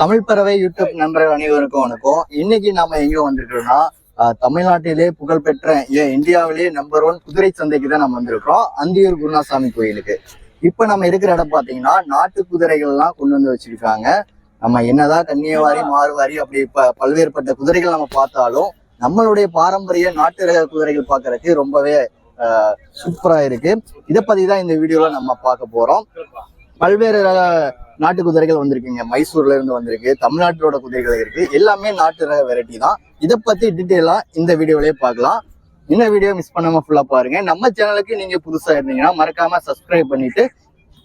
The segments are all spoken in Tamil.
தமிழ் பறவை யூடியூப் நண்பர்கள் அனைவருக்கும் வணக்கம். இன்னைக்கு நாம எங்க வந்திருக்கிறோம்னா தமிழ்நாட்டிலேயே தமிழ்நாட்டிலே புகழ்பெற்ற ஏன் இந்தியாவிலேயே நம்பர் ஒன் குதிரை சந்தைக்கு தான் நம்ம வந்திருக்கிறோம். அந்தியூர் குருநாசாமி கோயிலுக்கு. இப்ப நம்ம இருக்கிற இடம் பாத்தீங்கன்னா நாட்டு குதிரைகள் எல்லாம் கொண்டு வந்து வச்சிருக்காங்க. நம்ம என்னதான் கன்னியவாரி மாறுவாரி அப்படி ப பல்வேறுபட்ட குதிரைகள் நம்ம பார்த்தாலும் நம்மளுடைய பாரம்பரிய நாட்டு ரக குதிரைகள் பார்க்கறதுக்கு ரொம்பவே சூப்பரா இருக்கு. இதை பத்தி தான் இந்த வீடியோல நம்ம பார்க்க போறோம். பல்வேறு நாட்டு குதிரைகள் வந்திருக்குங்க. மைசூர்ல இருந்து வந்திருக்கு. தமிழ்நாட்டோட குதிரைகள் இருக்கு. எல்லாமே நாட்டு ரக வெரைட்டி தான். இதை பத்தி டீட்டெயிலா இந்த வீடியோலயே பார்க்கலாம். இந்த வீடியோ மிஸ் பண்ணாம ஃபுல்லா பாருங்க. நம்ம சேனலுக்கு நீங்க புதுசா இருந்தீங்கன்னா மறக்காம சப்ஸ்கிரைப் பண்ணிட்டு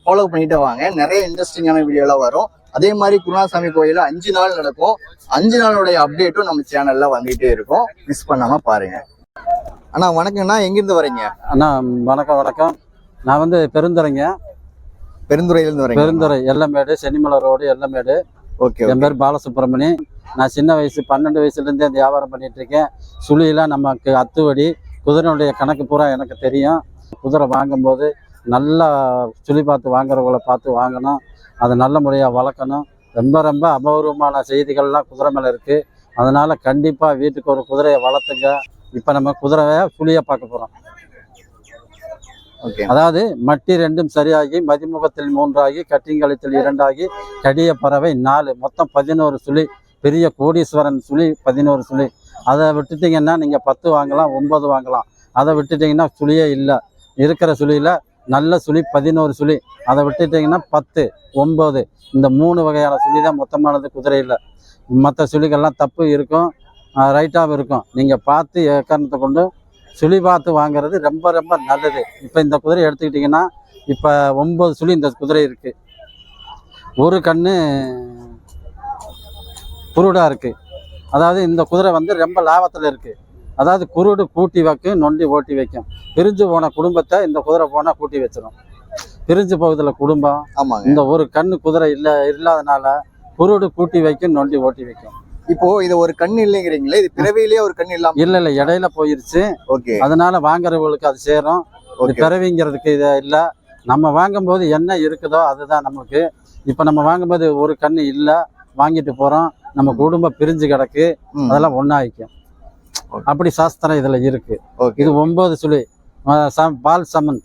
ஃபாலோ பண்ணிட்டு வாங்க. நிறைய இன்ட்ரெஸ்டிங்கான வீடியோலாம் வரும். அதே மாதிரி குருணாசாமி கோயில அஞ்சு நாள் நடக்கும். அஞ்சு நாளுடைய அப்டேட்டும் நம்ம சேனல்ல வந்துகிட்டே இருக்கும். மிஸ் பண்ணாம பாருங்க. அண்ணா வணக்கம்ண்ணா. எங்கிருந்து வரீங்க? அண்ணா வணக்கம் வணக்கம். நான் வந்து பெருந்துறைங்க பெருந்துறையில இருந்து வரீங்க. பெருந்துறை எல்லமேடு சென்னிமலை ரோடு எல்லமேடு ஓகே என் பேர் பாலசுப்ரமணி. நான் சின்ன வயசு பன்னெண்டு வயசுலேருந்தே இந்த வியாபாரம் பண்ணிட்டு இருக்கேன். சுழியெல்லாம் நமக்கு அத்துவடி. குதிரையுடைய கணக்கு பூரா எனக்கு தெரியும். குதிரை வாங்கும்போது நல்லா சுழி பார்த்து வாங்குறவங்கள பார்த்து வாங்கணும். அதை நல்ல முறையாக வளர்க்கணும். ரொம்ப ரொம்ப அபூர்வமான செய்திகள்லாம் குதிரை மேலே இருக்குது அதனால் கண்டிப்பாக வீட்டுக்கு ஒரு குதிரையை வளர்த்துங்க. இப்போ நம்ம குதிரையை சுழியை பார்க்க போகிறோம் அதாவது மட்டி ரெண்டும் சரியாகி மதிமுகத்தில் மூன்றாகி கட்டிங்கலத்தில் இரண்டாகி கடிய பறவை நாலு மொத்தம் பதினோரு சுழி பெரிய கோடீஸ்வரன் சுழி பதினோரு சுழி. அதை விட்டுட்டீங்கன்னா நீங்கள் பத்து வாங்கலாம் ஒன்பது வாங்கலாம். அதை விட்டுட்டீங்கன்னா சுழியே இல்லை. இருக்கிற சுழியில் நல்ல சுழி பதினோரு சுழி. அதை விட்டுட்டீங்கன்னா பத்து ஒம்பது இந்த மூணு வகையான சுழி தான் மொத்தமானது குதிரையில் மற்ற சுழிகள்லாம் தப்பு இருக்கும் ரைட்டாகவும் இருக்கும். நீங்கள் பார்த்து ஏக்காரணத்தை கொண்டு சுழி பார்த்து வாங்குறது ரொம்ப ரொம்ப நல்லது. இப்போ இந்த குதிரை எடுத்துக்கிட்டிங்கன்னா இப்போ ஒம்பது சுழி இந்த குதிரை இருக்குது ஒரு கண்ணு குருடாக இருக்குது அதாவது இந்த குதிரை வந்து ரொம்ப லாபத்தில் இருக்குது அதாவது குருடு கூட்டி வைக்கும் நொண்டி ஓட்டி வைக்கும். பிரிஞ்சு போன குடும்பத்தை இந்த குதிரை போனால் கூட்டி வச்சிடும் பிரிஞ்சு போகுதுல குடும்பம். ஆமாங்க. இந்த ஒரு கண்ணு குதிரை இல்லை இல்லாதனால குருடு கூட்டி வைக்கும் நொண்டி ஓட்டி வைக்கும். இப்போ இது ஒரு கண் இல்லைங்கிறீங்களே இது பிறவியிலேயே ஒரு கண் இல்லாம இல்லை இல்லை இடையில போயிருச்சு. ஓகே. அதனால வாங்குறவங்களுக்கு அது சேரும். பிறவிங்கிறதுக்கு இது இல்லை. நம்ம வாங்கும்போது என்ன இருக்குதோ அதுதான் நமக்கு. இப்போ நம்ம வாங்கும்போது ஒரு கண்ணு இல்லை வாங்கிட்டு போகிறோம் நம்ம குடும்பம் பிரிஞ்சு கிடக்கு. அதெல்லாம் ஒன்றாயிக்கும் ஓகே. அப்படி சாஸ்திரம் இதில் இருக்கு. இது ஒன்பது சுழி பால் சமன்.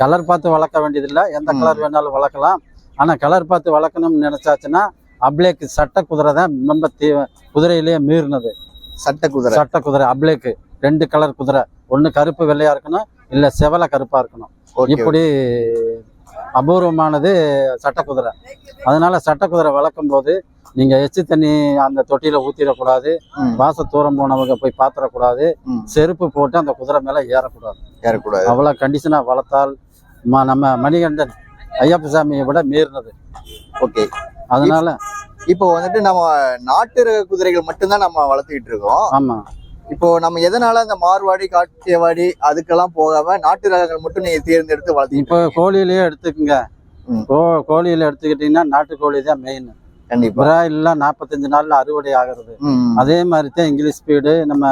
கலர் பார்த்து வளர்க்க வேண்டியதில்லை. எந்த. கலர் வேணாலும் வளர்க்கலாம். ஆனால் கலர் பார்த்து வளர்க்கணும்னு நினச்சாச்சுன்னா அப்ளேக்கு சட்ட குதிரை தான் ரொம்ப தீ குதிரையிலேயே மீறினது. சட்ட குதிரை. சட்ட குதிரை அப்ளேக்கு. ரெண்டு கலர் குதிரை. ஒன்று கருப்பு வெள்ளையா இருக்கணும் இல்லை செவலை கருப்பா இருக்கணும். இப்படி அபூர்வமானது சட்ட குதிரை. அதனால சட்ட குதிரை வளர்க்கும் போது நீங்க எச்சு தண்ணி அந்த தொட்டியில ஊத்திடக்கூடாது ம். வாச தூரம் போனவங்க போய் பாத்திரக்கூடாது. செருப்பு போட்டு அந்த குதிரை மேல ஏறக்கூடாது. ஏறக்கூடாது. அவ்வளவு கண்டிஷனா வளர்த்தால் நம்ம மணிகண்டன் ஐயப்ப சாமியை விட மீறினது. ஓகே. அதனால இப்போ வந்துட்டு நம்ம நாட்டு ரக குதிரைகள் மட்டும்தான் நம்ம வளர்த்துக்கிட்டு இருக்கோம். ஆமா. இப்போ நம்ம எதனால இந்த மார்வாடி காட்டியவாடி அதுக்கெல்லாம் போகாம நாட்டு ரகங்கள் மட்டும் நீங்க தேர்ந்தெடுத்து வளர்த்திட்டு இப்போ கோழியிலேயே எடுத்துக்கங்க. கோ கோழியில எடுத்துக்கிட்டீங்கன்னா நாட்டுக்கோழி தான் மெயின் கண்டிப்பா. பிராயில்லாம் நாற்பத்தஞ்சு நாள்ல அறுவடை ஆகிறது. அதே மாதிரி தான் இங்கிலீஷ் ஸ்பீடு நம்ம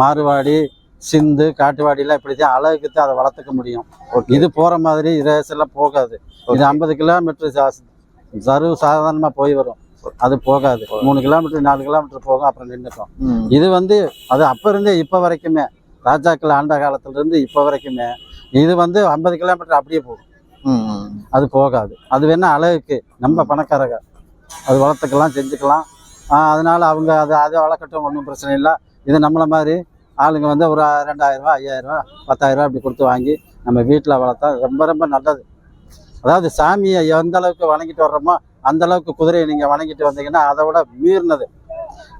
மாறுவாடி சிந்து காட்டுவாடிலாம் இப்படி தான் அழகுக்கு தான் அதை வளர்த்துக்க முடியும். இது போற மாதிரி ரேஸ் எல்லாம் போகாது. இது. ஐம்பது கிலோமீட்டர் சர்வ சாதாரணமா போய் வரும். அது போகாது. மூணு கிலோமீட்டர் நாலு கிலோமீட்டர் போகும் அப்புறம் நின்றுக்கும். இது வந்து அது அப்ப இருந்தே இப்ப வரைக்குமே ராஜாக்கள் ஆண்ட காலத்துல இருந்து இப்ப வரைக்குமே இது வந்து ஐம்பது கிலோமீட்டர் அப்படியே போகும். அது போகாது. அது வேணா அழகுக்கு நம்ம பணக்காரங்க. அது வளர்த்துக்கலாம் செஞ்சுக்கலாம். அதனால அவங்க அதை அதை வளர்க்கட்டும் ஒன்றும் பிரச்சனை இல்லை. இது நம்மளை மாதிரி ஆளுங்க வந்து ஒரு ரெண்டாயிரம் ரூபா ஐயாயிரம் ரூபா பத்தாயிரம் ரூபா இப்படி கொடுத்து வாங்கி நம்ம வீட்டில் வளர்த்தா ரொம்ப ரொம்ப நல்லது. அதாவது சாமியை எந்த அளவுக்கு வணங்கிட்டு வர்றோமோ அந்த அளவுக்கு குதிரையை நீங்கள் வணங்கிட்டு வந்தீங்கன்னா அதை விட மீறினது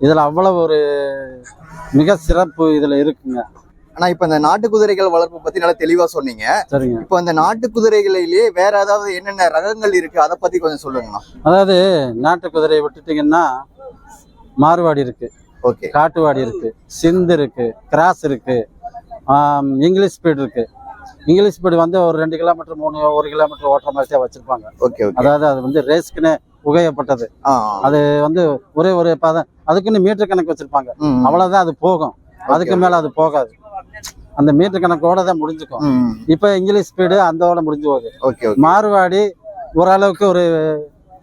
இதில் அவ்வளோ ஒரு மிக சிறப்பு இதில் இருக்குங்க. ஆனா இப்ப இந்த நாட்டு குதிரைகள் வளர்ப்பு பத்தி நல்லா தெளிவா சொன்னீங்க. சரிங்க. இப்போ இந்த நாட்டு குதிரைகளிலேயே வேற ஏதாவது என்னென்ன ரகங்கள் இருக்கு? அதை பத்தி கொஞ்சம் சொல்லுங்கண்ணா அதாவது நாட்டு குதிரையை விட்டுட்டிங்கன்னா மாறுவாடி இருக்கு ஓகே. காட்டுவாடி இருக்கு சிந்து இருக்கு கிராஸ் இருக்கு இங்கிலீஷ் ஸ்பீடு இருக்கு. இங்கிலீஷ் ஸ்பீடு வந்து ஒரு ரெண்டு கிலோமீட்டர் மூணு ஒரு கிலோமீட்டர் ஓட்டுற மாதிரி தான் வச்சிருப்பாங்க. ஓகே அதாவது அது வந்து ரேஸ்க்குன்னு புகையப்பட்டது. ஆ. அது வந்து ஒரே ஒரு பதம் அதுக்குன்னு மீட்டர் கணக்கு வச்சிருப்பாங்க. அவ்வளவுதான் அது போகும். அதுக்கு மேல அது போகாது. அந்த மீட்டர் கணக்கோட தான் முடிஞ்சுக்கும். இப்போ இங்கிலீஷ் ஸ்பீடு அந்தோட முடிஞ்சு போகுது. மாறுவாடி ஓரளவுக்கு ஒரு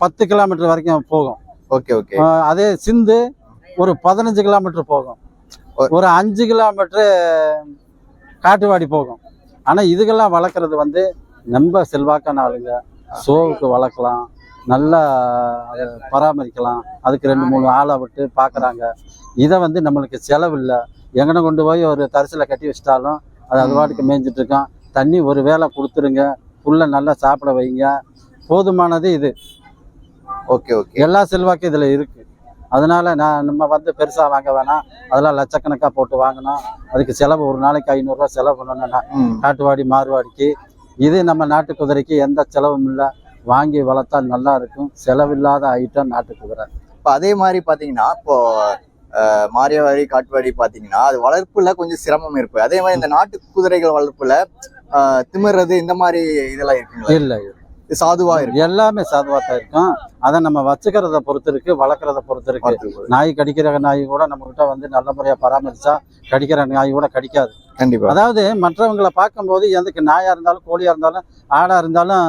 பத்து கிலோமீட்டர் வரைக்கும் போகும். Okay okay. அதே சிந்து ஒரு பதினஞ்சு கிலோமீட்டர் போகும். ஒரு அஞ்சு கிலோமீட்டர் காட்டுவாடி போகும். ஆனால் இதுக்கெல்லாம் வளர்க்குறது வந்து ரொம்ப செல்வாக்கான ஆளுங்க ஷோவுக்கு வளர்க்கலாம் நல்லா அதை பராமரிக்கலாம் அதுக்கு ரெண்டு மூணு ஆளை விட்டு பார்க்குறாங்க இதை வந்து நம்மளுக்கு செலவு இல்லை. எங்கன கொண்டு போய் ஒரு தரிசில கட்டி வச்சிட்டாலும் அது அது பாட்டுக்கு மேய்ஞ்சிட்டு இருக்கோம் தண்ணி ஒரு வேளை கொடுத்துருங்க புல்லை நல்லா சாப்பிட வைங்க. போதுமானது இது. Okay okay. எல்லா செல்வாக்கும் இதில் இருக்கு. அதனால நான் நம்ம வந்து பெருசாக வாங்க வேணாம். அதெல்லாம் லட்சக்கணக்காக போட்டு வாங்கினோம் அதுக்கு செலவு ஒரு நாளைக்கு ஐநூறுரூவா செலவு பண்ணணும்னா காட்டுவாடி மாறுவாடிக்கு இது நம்ம நாட்டு குதிரைக்கு எந்த செலவும் இல்லை. வாங்கி வளர்த்தா நல்லா இருக்கும். செலவில்லாத ஐட்டம் நாட்டு குதிரை. இப்போ அதே மாதிரி பாத்தீங்கன்னா இப்போ மாரியவாடி காட்டுவாடி பாத்தீங்கன்னா அது வளர்ப்புல கொஞ்சம் சிரமம் இருக்கு. அதே மாதிரி இந்த நாட்டு குதிரைகள் வளர்ப்புல திமிர்றது இந்த மாதிரி இதெல்லாம் இருக்குங்களா? இல்லை. சாதுவா இருக்கு. எல்லாமே சாதுவாக தான் இருக்கும் அதை நம்ம வச்சுக்கிறத பொறுத்து இருக்கு வளர்க்குறத பொறுத்து இருக்கு. நாய் கடிக்கிற நாய் கூட நம்ம கிட்ட வந்து நல்ல முறையாக பராமரிச்சா கடிக்கிற நாய் கூட கடிக்காது. கண்டிப்பா. அதாவது மற்றவங்களை பார்க்கும்போது எதுக்கு நாயா இருந்தாலும் கோழியா இருந்தாலும் ஆடா இருந்தாலும்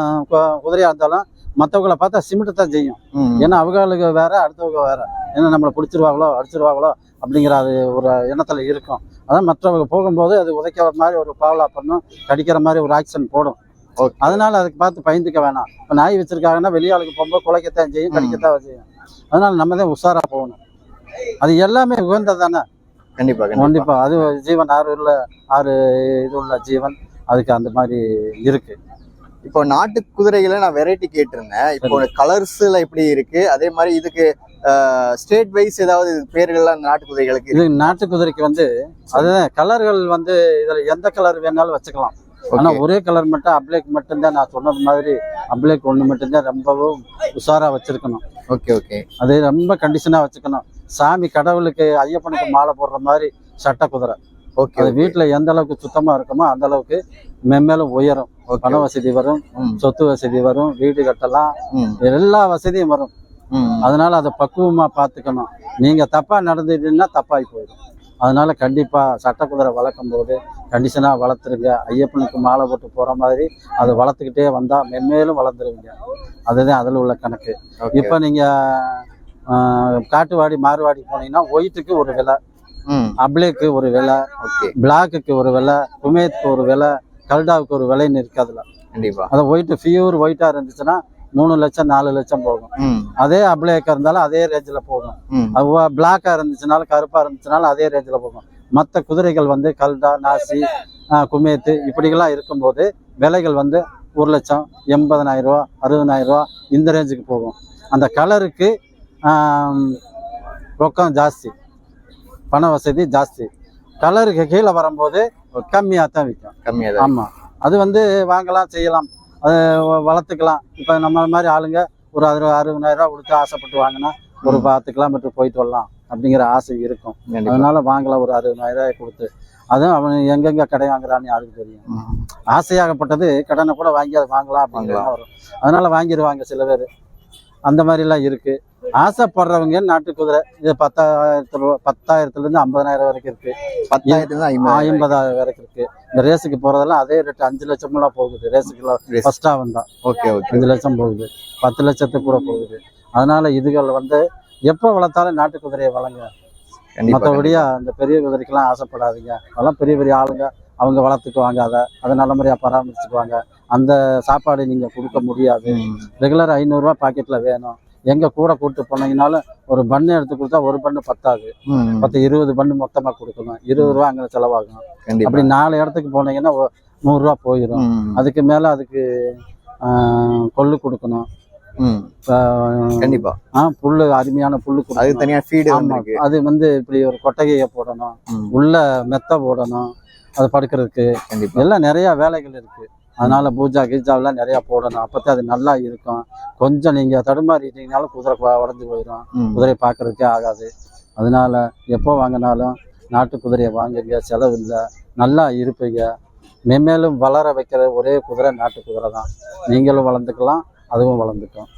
குதிரையா இருந்தாலும் மற்றவங்கள பார்த்தா சிமிட்டு தான் செய்யும். ஏன்னா அவங்களுக்கு வேற அடுத்தவங்க வேற. ஏன்னா நம்மளை பிடிச்சிருவாங்களோ அடிச்சிருவாங்களோ அப்படிங்கிற அது ஒரு எண்ணத்துல இருக்கும். அதான் மற்றவங்க போகும்போது அது உதைக்கிற மாதிரி ஒரு பாவலா பண்ணும் கடிக்கிற மாதிரி ஒரு ஆக்ஷன் போடும். அதனால அதுக்கு பார்த்து பயந்துக்க வேணாம். இப்போ நாய் வச்சிருக்காங்கன்னா வெளியாளுக்கு போகும்போது குலைக்கத்தான் செய்யும். கடிக்கத்தான் செய்யும். அதனால நம்ம தான் உஷாரா போகணும். அது எல்லாமே உகந்தது தானே கண்டிப்பா. கண்டிப்பா. அது ஜீவன் ஆறு உள்ள ஆறு இது உள்ள ஜீவன் அதுக்கு அந்த மாதிரி இருக்கு. இப்போ நாட்டு குதிரைகளை நான் வெரைட்டி கேட்டிருந்தேன். இப்போ கலர்ஸ்ல எப்படி இருக்கு. அதே மாதிரி இதுக்கு ஸ்டேட் வைஸ் ஏதாவது பேர்கள்லாம் இந்த நாட்டு குதிரைகளுக்கு இது நாட்டு குதிரைக்கு வந்து அதுதான் கலர்கள் வந்து இதுல எந்த கலர் வேணாலும் வச்சுக்கலாம். ஆனா ஒரே கலர் மட்டும் அப்ளேக் மட்டும்தான் நான் சொன்னது மாதிரி அப்ளேக் ஒண்ணு மட்டும்தான் ரொம்பவும் உஷாரா வச்சிருக்கணும். ஓகே ஓகே அது ரொம்ப கண்டிஷனா வச்சுக்கணும். சாமி கடவுளுக்கு ஐயப்பனுக்கு மாலை போடுற மாதிரி சட்ட குதிரை. ஓகே அது வீட்டுல எந்த அளவுக்கு சுத்தமா இருக்குமோ அந்த அளவுக்கு மென்மேலும் உயரும். பண வசதி வரும் சொத்து வசதி வரும் வீடு கட்டலாம் எல்லா வசதியும் வரும். அதனால அதை பக்குவமா பார்த்துக்கணும் நீங்க தப்பா நடந்துட்டீங்கன்னா தப்பாகி போயிடும். அதனால கண்டிப்பா சட்ட குதிரை வளர்க்கும் போது கண்டிஷனா வளர்த்துருங்க. ஐயப்பனுக்கு மாலை போட்டு போற மாதிரி அதை வளர்த்துக்கிட்டே வந்தா மென்மேலும் வளர்ந்துருவீங்க. அதுதான் அதுல உள்ள கணக்கு. இப்போ நீங்க ஆஹ், காட்டுவாடி மாறுவாடி போனீங்கன்னா ஒயிட்டுக்கு ஒரு விலை அப்ளேக்கு ஒரு விலை ஓகே. பிளாக்குக்கு ஒரு விலை குமேத்துக்கு ஒரு விலை கல்டாவுக்கு ஒரு விலைன்னு இருக்கு அதுல. கண்டிப்பா. அது ஒயிட் பியூர் ஒயிட்டா இருந்துச்சுன்னா மூணு லட்சம் நாலு லட்சம் போகும். அதே அப்ளேக்கா இருந்தாலும் அதே ரேஞ்சில் போகும். பிளாக்கா இருந்துச்சுனாலும் கருப்பா இருந்துச்சுனாலும் அதே ரேஞ்சில் போகும். மற்ற குதிரைகள் வந்து கல்டா நாசி குமேத்து இப்படிகள்லாம் இருக்கும்போது விலைகள் வந்து ஒரு லட்சம் எண்பதனாயிரம் ரூபா அறுபதனாயிரம் ரூபா இந்த ரேஞ்சுக்கு போகும். அந்த கலருக்கு ரொக்கம் ஜாஸ்தி. பண வசதி ஜாஸ்தி. கலருக்கு கீழே வரும்போது கம்மியாக தான் விற்கும் கம்மியா தான் ஆமாம் அது வந்து வாங்கலாம் செய்யலாம். அது வளர்த்துக்கலாம். இப்போ நம்ம மாதிரி ஆளுங்க ஒரு அறு அறுபதாயிரம் ரூபா கொடுத்து ஆசைப்பட்டு வாங்கினா ஒரு. பத்து கிலோமீட்டர் போயிட்டு வரலாம் அப்படிங்கிற ஆசை இருக்கும். அதனால வாங்கலாம் ஒரு அறுபதாயிரம் ரூபாய் கொடுத்து. அதுவும் அவன் எங்கெங்க கடை வாங்குறான்னு யாருக்கு தெரியும். ஆசையாகப்பட்டது கடனை கூட வாங்கி அதை வாங்கலாம் அப்படிங்கிற வரும். அதனால வாங்கிடுவாங்க சில பேர். அந்த மாதிரிலாம் இருக்கு. ஆசைப்படுறவங்க நாட்டு குதிரை இது பத்தாயிரத்துல ரூபா- பத்தாயிரத்துல இருந்து ஐம்பதாயிரம் வரைக்கும் இருக்கு. பத்தாயிரத்துல இருந்து ஐம்பதாயிரம் வரைக்கும் இருக்கு. இந்த ரேஸுக்கு போறதெல்லாம் அதே ரேட் அஞ்சு லட்சம்லாம் போகுது. ரேஸுக்கு Race. ஃபர்ஸ்டா வந்தா. Okay okay. அஞ்சு லட்சம் போகுது. பத்து லட்சத்துக்கு கூட போகுது. அதனால இதுகள் வந்து எப்போ வளர்த்தாலும் நாட்டு குதிரையை வளங்க. மற்றபடியா இந்த பெரிய குதிரைக்கெல்லாம் ஆசைப்படாதீங்க. அதெல்லாம் பெரிய பெரிய ஆளுங்க அவங்க வளர்த்துக்குவாங்க அதை. அதை நல்ல முறையா பராமரிச்சுக்குவாங்க. அந்த சாப்பாடு நீங்க கொடுக்க முடியாது. ரெகுலர் ஐநூறுரூவா பாக்கெட்ல வேணும். எங்க கூட கூட்டு போனீங்கனாலும் ஒரு பண்ணு எடுத்து கொடுத்தா ஒரு பண்ணு பத்தாது. பத்து இருபது பண்ணு மொத்தமா கொடுக்கணும். இருபது ரூபா அங்கே செலவாகும் அப்படி நாலு இடத்துக்கு போனீங்கன்னா நூறுரூவா போயிடும். அதுக்கு மேல அதுக்கு கொள்ளு கொடுக்கணும். கண்டிப்பா. ஆ, புல்லு அருமையான புல்லு கொடுக்கணும். தனியா ஃபீடு அது வந்து இப்படி ஒரு கொட்டகையை போடணும். உள்ள மெத்த போடணும். அது படுக்கிறதுக்கு. எல்லாம் நிறைய வேலைகள் இருக்கு. அதனால பூஜா கீஜாவெல்லாம் நிறைய போடணும். அப்பதான் அது நல்லா இருக்கும். கொஞ்சம் நீங்க தடுமாறிட்டீங்கனாலும் குதிரை உடஞ்சு போயிடும். குதிரையை பார்க்கறதுக்கே ஆகாது. அதனால எப்போ வாங்கினாலும் நாட்டு குதிரையை வாங்குங்க. செலவு இல்லை. நல்லா இருப்பீங்க. மென்மேலும் வளர வைக்கிற ஒரே குதிரை நாட்டு குதிரை தான். நீங்களும் வளர்ந்துக்கலாம். அதுவும் வளர்ந்துக்கும்.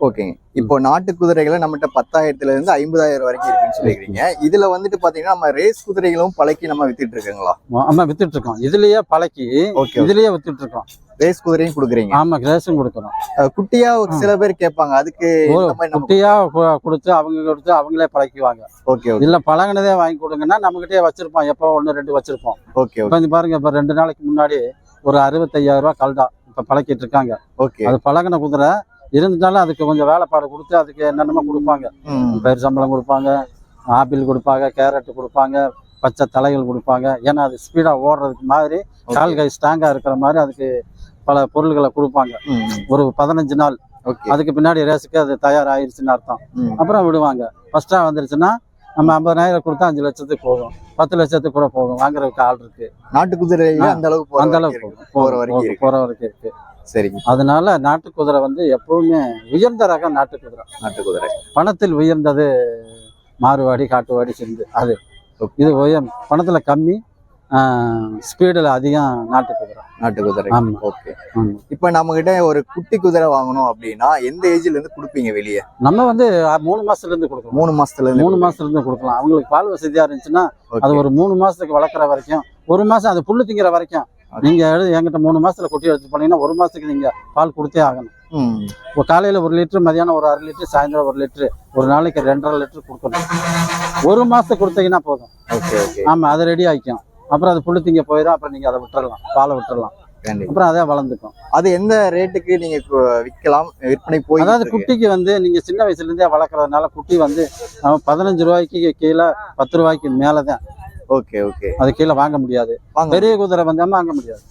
ஓகேங்க இப்போ நாட்டு குதிரைகளை நம்மகிட்ட பத்தாயிரத்துல இருந்து ஐம்பதாயிரம் வரைக்கும் இருக்குன்னு சொல்லிக்கிறீங்க இதுல வந்துட்டு பாத்தீங்கன்னா நம்ம ரேஸ் குதிரைகளும் பழக்கி நம்ம வித்துட்டு இருக்கோங்களா ஆமா வித்துட்டு இருக்கோம் இதுலயே பழக்கி ஓகே இதுலயே வித்துட்டு இருக்கோம் ரேஸ் குதிரையும் கொடுக்குறீங்க? ஆமா ரேஷன் கொடுக்குறோம். அஹ் குட்டியா ஒரு சில பேர் கேட்பாங்க அதுக்கு நம்ம குட்டியா கொடுத்து அவங்க கொடுத்து அவங்களே பழக்கிக்குவாங்க ஓகே இல்ல பழகினதே வாங்கி கொடுங்கன்னா நம்மகிட்டயே வச்சிருப்போம். எப்போ ஒன்று ரெண்டு வச்சிருப்போம். ஓகே இப்போ இந்த பாருங்க இப்போ ரெண்டு நாளைக்கு முன்னாடி ஒரு அறுபத்தையாயிரம் ரூபாய் கல்டா இப்போ பழக்கிட்டு இருக்காங்க. ஓகே அது பழகின குதிரை இருந்தாலும் அதுக்கு கொஞ்சம் வேலைப்பாடு கொடுத்து அதுக்கு என்னென்னமோ கொடுப்பாங்க. பேர் சம்பளம் கொடுப்பாங்க ஆப்பிள் கொடுப்பாங்க கேரட் கொடுப்பாங்க பச்சை தலைகள் கொடுப்பாங்க. ஏன்னா அது ஸ்பீடாக ஓடுறதுக்கு மாதிரி கால் கை ஸ்ட்ராங்காக இருக்கிற மாதிரி அதுக்கு பல பொருள்களை கொடுப்பாங்க. ஒரு பதினஞ்சு நாள். அதுக்கு பின்னாடி ரேஸுக்கு அது தயாராகிருச்சுன்னு அர்த்தம். அப்புறம் விடுவாங்க. ஃபர்ஸ்டா வந்துருச்சுன்னா நம்ம ஐம்பதாயிரம் கொடுத்தா அஞ்சு லட்சத்துக்கு போகும் பத்து லட்சத்துக்கு கூட போகும் வாங்குறதுக்கு ஆள் இருக்கு. நாட்டு குதிரையில ஆ, அந்த அளவுக்கு அந்த அளவுக்கு போற வரைக்கும் போற வரைக்கும் இருக்கு. சரிங்க. அதனால நாட்டு குதிரை வந்து எப்பவுமே உயர்ந்த ரகம் நாட்டு குதிரை. நாட்டு குதிரை. பணத்தில் உயர்ந்தது மாறுவாடி காட்டுவாடி சிந்து அது இது உயர் பணத்துல கம்மி ஸ்பீடில் அதிகம் நாட்டு குதிரை. நாட்டு குதிரை. ஓகே. இப்ப நம்ம கிட்ட ஒரு குட்டி குதிரை வாங்கணும் அப்படின்னா எந்த ஏஜ்ல இருந்து கொடுப்பீங்க வெளியே? நம்ம வந்து மூணு மாசத்துல இருந்து கொடுக்கலாம். மூணு மாசத்துல இருந்து மூணு மாசத்துல இருந்து கொடுக்கலாம். அவங்களுக்கு பால் வசதியா இருந்துச்சுன்னா. அது ஒரு மூணு மாசத்துக்கு வளர்க்குற வரைக்கும் ஒரு மாசம் அது புல்லு திங்கிற வரைக்கும் நீங்க என்கிட்ட மூணு மாசத்துல குட்டி எடுத்து போனீங்கன்னா ஒரு மாசத்துக்கு நீங்க பால் கொடுத்தே ஆகணும். இப்போ காலையில ஒரு லிட்டர் மதியானம் ஒரு அரை லிட்டர் சாயந்தரம் ஒரு லிட்டர் ஒரு நாளைக்கு ரெண்டரை லிட்டர் கொடுக்கணும். ஒரு மாசத்துக்கு கொடுத்தீங்கன்னா போதும். Okay okay. ஆமா அது ரெடி ஆயிக்கும். அப்புறம் அது புல்லு திங்க போயிடும் அப்புறம் நீங்க அதை விட்டுறலாம் பாலை விட்டுறலாம். அப்புறம் அதே வளர்ந்துக்கும். அது எந்த ரேட்டுக்கு நீங்க விக்கலாம் விற்பனை போய் அதாவது குட்டிக்கு வந்து நீங்க சின்ன வயசுல இருந்தே வளர்க்கறதுனால குட்டி வந்து பதினஞ்சு ரூபாய்க்கு கீழே பத்து ரூபாய்க்கு மேலதான். Okay okay. அது கீழே வாங்க முடியாது. பெரிய குதிரை வந்து வாங்க முடியாது.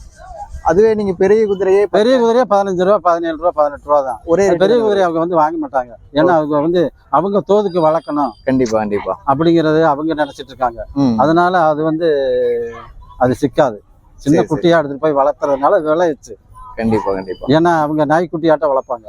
அதுவே நீங்க பெரிய குதிரையே பெரிய குதிரையே பதினஞ்சு ரூபா பதினேழு ரூபா பதினெட்டு ரூபா தான். ஒரே பெரிய தான் குதிரையை அவங்க வந்து வாங்க மாட்டாங்க. ஏன்னா அவங்க வந்து அவங்க தோதுக்கு வளர்க்கணும். கண்டிப்பா கண்டிப்பா. அப்படிங்கறது அவங்க நினைச்சிட்டு இருக்காங்க. அதனால அது வந்து அது சிக்காது. சின்ன. குட்டியா எடுத்துட்டு போய் வளர்த்துறதுனால விளையிச்சு கண்டிப்பா கண்டிப்பா. ஏன்னா அவங்க நாய்க்குட்டியாட்ட வளர்ப்பாங்க.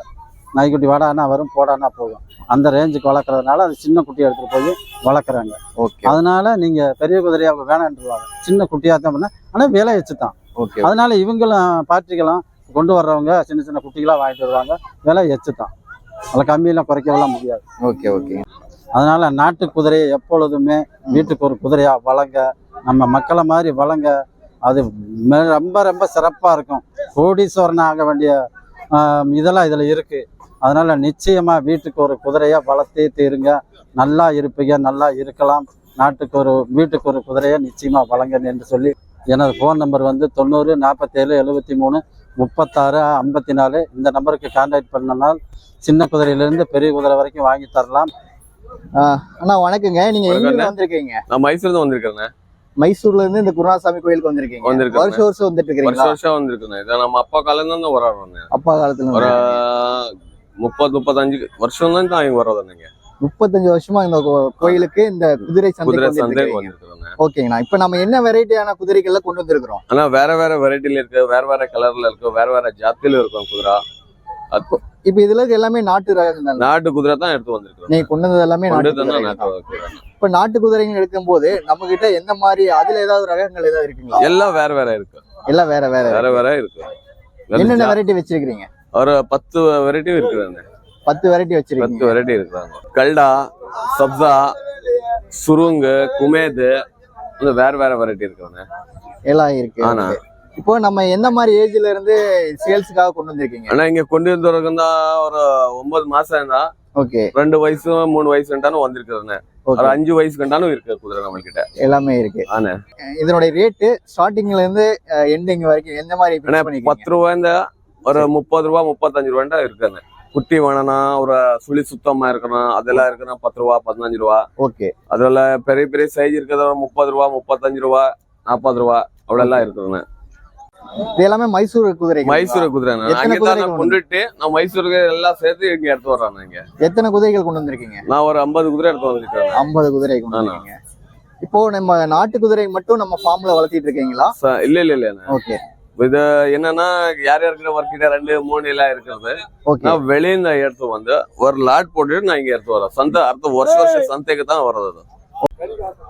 நாய்க்குட்டி வாடானா வரும் போடானா போகும். அந்த ரேஞ்சுக்கு வளர்க்கறதுனால அது சின்ன குட்டியா எடுத்துட்டு போய் வளர்க்குறாங்க. ஓகே. அதனால நீங்க பெரிய குதிரையை அவங்க வேணான்றுவாங்க சின்ன குட்டியா தான் பண்ண ஆனா விலை வச்சு தான் ஓகே. அதனால இவங்களும் பார்ட்டிகளும் கொண்டு வர்றவங்க சின்ன சின்ன குட்டிகளா வாங்கிட்டு வருவாங்க. விலை எச்சு தான் அதில் கம்மியெல்லாம் குறைக்கலாம் முடியாது. Okay okay. அதனால நாட்டு குதிரையை எப்பொழுதுமே வீட்டுக்கு ஒரு குதிரையா வளங்க நம்ம மக்களை மாதிரி வளங்க அது ரொம்ப ரொம்ப சிறப்பா இருக்கும். கோடீஸ்வரன் ஆக வேண்டிய இதெல்லாம் இதுல இருக்கு. அதனால நிச்சயமா வீட்டுக்கு ஒரு குதிரையா வளர்த்தே தீருங்க. நல்லா இருப்பீங்க நல்லா இருக்கலாம். நாட்டுக்கு ஒரு வீட்டுக்கு ஒரு குதிரையை நிச்சயமா வளங்க என்று சொல்லி எனது ஃபோன் நம்பர் வந்து தொண்ணூறு நாற்பத்தேழு எழுபத்தி மூணு முப்பத்தாறு ஐம்பத்தி நாலு இந்த நம்பருக்கு கான்டாக்ட் பண்ணனால் சின்ன குதிரையிலிருந்து பெரிய குதிரை வரைக்கும் வாங்கி தரலாம். அண்ணா வணக்கங்க. நீங்க எங்க. வந்திருக்கீங்க? நான் மைசூர் தான் வந்திருக்கேன் மைசூர்ல இருந்து இந்த குருணாசாமி கோயிலுக்கு வந்திருக்கீங்க. வந்திருக்கேன். வருஷம் வருஷம் வந்துட்டு வருஷம் இருக்கீங்களா வருஷம் வந்திருக்கேன் இதை நம்ம அப்பா காலம் தான் வரோம் அப்பா காலத்துல. முப்பது முப்பத்தஞ்சு வருஷம் தான் இங்க வர்றதுங்க முப்பத்தஞ்சு வருஷமா இந்த கோயிலுக்கு இந்த குதிரை குதிரை சந்தை ஓகேங்கண்ணா. இப்ப நம்ம என்ன வெரைட்டியான குதிரைகள்ல கொண்டு வந்திருக்கிறோம்? ஆனா வேற வேற வெரைட்டில இருக்கு வேற வேற கலர்ல இருக்கு வேற வேற ஜாத்தியில இருக்கும் குதிரை. இப்ப இதுல எல்லாமே நாட்டு ரகம் நாட்டு குதிரை தான் எடுத்து வந்திருக்கிறோம் நீங்க கொண்டு வந்தது எல்லாமே நாட்டு இப்ப நாட்டு குதிரைங்க எடுக்கும் போது நம்ம கிட்ட எந்த மாதிரி அதுல ஏதாவது ரகங்கள் ஏதாவது இருக்குங்களா? எல்லாம் வேற வேற இருக்கு. எல்லாம் வேற வேற வேற வேற இருக்கு. என்னென்ன வெரைட்டி வச்சிருக்கீங்க ஒரு பத்து வெரைட்டியும் இருக்குதுங்க பத்து வெரைட்டி பத்து வச்சிருக்கீங்க வெரைட்டி இருக்கிறாங்க. கல்டா சப்சா சுருங்கு குமேது வேற வேற வெரைட்டி இருக்குதுங்க எல்லாம் இருக்கு. ஆனா. இப்போ நம்ம எந்த மாதிரி ஏஜ்ல இருந்து சேல்ஸுக்காக கொண்டு வந்திருக்கீங்க? ஆனா இங்க கொண்டு வந்தவருக்கு தான் ஒரு ஒன்பது மாசம் இருந்தா ஓகே. ரெண்டு வயசு மூணு வயசுன்ட்டாலும் வந்திருக்குதுண்ணே ஒரு ஓகே. அஞ்சு வயசுக்குண்டாலும் இருக்கு குதிரை நம்மள்கிட்ட. எல்லாமே இருக்கு. ஆனே. இதனுடைய ரேட்டு ஸ்டார்டிங்ல இருந்து எண்டிங் வரைக்கும் எந்த மாதிரி fix ஆனா பண்ணிருக்கீங்க? ஒரு முப்பது ரூபா முப்பத்தஞ்சு ரூபாண்டா இருக்குண்ணே குட்டி வேணும்னா ஒரு சுழி சுத்தமா இருக்கணும் அதெல்லாம் இருக்குன்னா பத்து ரூபா பதினஞ்சு ரூபா. ஓகே. அதுல பெரிய பெரிய சைஸ் இருக்கிறது முப்பது ரூபா முப்பத்தஞ்சு ரூபா நாற்பது ரூபா அவ்வளோ எல்லாம் இருக்குதுண்ணே இது எல்லாமே மைசூர் குதிரை மைசூர் குதிரைண்ணே எத்தனை அங்கே தான் குதிரைகள் நான் கொண்டுட்டு நான் மைசூருக்கு எல்லாம் சேர்த்து இங்க எடுத்து வர்றேன் இங்க. எத்தனை குதிரைகள் கொண்டு வந்திருக்கீங்க? நான் ஒரு ஐம்பது குதிரை எடுத்து வந்துருக்கேன் ஐம்பது குதிரை கொண்டு. வந்திருக்கீங்க. இப்போ நம்ம நாட்டு குதிரை மட்டும் நம்ம ஃபார்ம்ல வளர்த்திட்டு இருக்கீங்களா? இல்ல இல்ல இல்ல. ஓகே. இது என்னன்னா யார் யாருக்கிற ஒர்க்கிட்ட ரெண்டு மூணு எல்லாம் இருக்கிறது. நான் வெளியில எடுத்து வந்து ஒரு லாட் போட்டுட்டு நான் இங்க எடுத்து வரேன் சந்தை அடுத்த வருஷம் வருஷம் சந்தைக்கு தான் வர்றது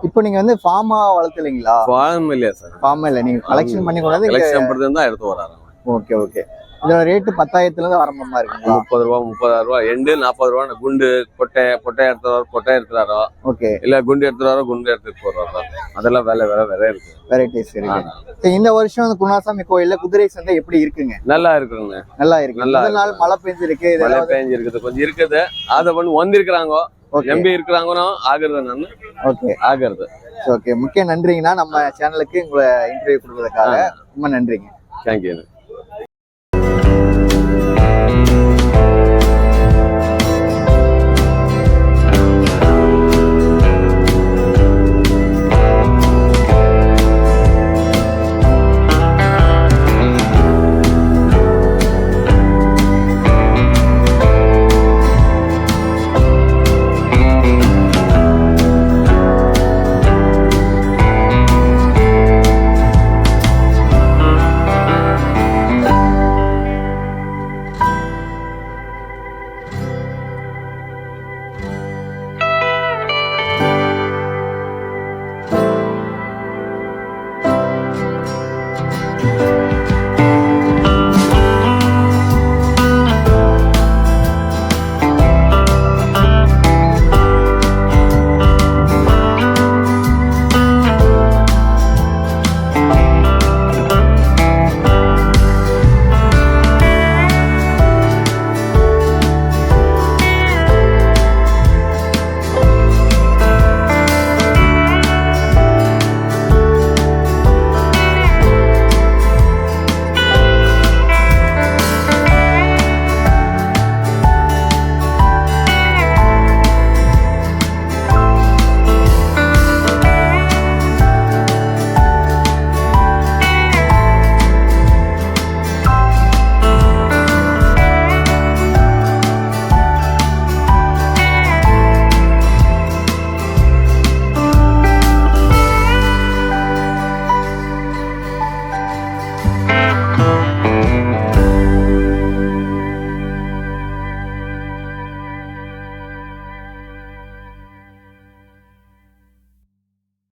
இப்போ நீங்க வந்து ஃபார்மா வளர்த்துலீங்களா ஃபார்ம் இல்லையா சார் ஃபார்மா இல்ல. நீங்க கலெக்ஷன் பண்ணி கொண்டு வந்து எலெக்ஷன் படுத்து தான் எடுத்து வராங்க ஓகே ஓகே இதோட ரேட்டு பத்தாயிரத்துல இருந்து ஆரம்பமா இருக்குங்களா? முப்பது ரூபா முப்பதாயிரம் ரூபா எண்டு நாற்பது ரூபா. குண்டு கொட்டை கொட்டை எடுத்துறாரோ கொட்டை எடுத்துறாரோ ஓகே. இல்ல குண்டு எடுத்துறாரோ குண்டு எடுத்துட்டு போறாரோ அதெல்லாம் வேலை வேலை வேற இருக்கு. வெரைட்டிஸ் இருக்கு. இந்த வருஷம் அந்த குருணாசாமி கோயில்ல குதிரை சந்தை எப்படி இருக்குங்க? நல்லா இருக்குங்க. நல்லா இருக்கு. நல்லா நாள் மழை பெஞ்சிருக்கு? மழை இதெல்லாம் பெஞ்சு இருக்குது கொஞ்சம் இருக்குது. அதை பண்ணி வந்திருக்கிறாங்க. நம்பி இருக்கிறாங்கன்னா ஆகுறது நான் ஓகே. ஆகுறது. ஓகே முக்கிய நன்றிங்கண்ணா. நம்ம சேனலுக்கு உங்களை இன்டர்வியூ கொடுக்கறதுக்காக ரொம்ப நன்றிங்க. தேங்க்யூ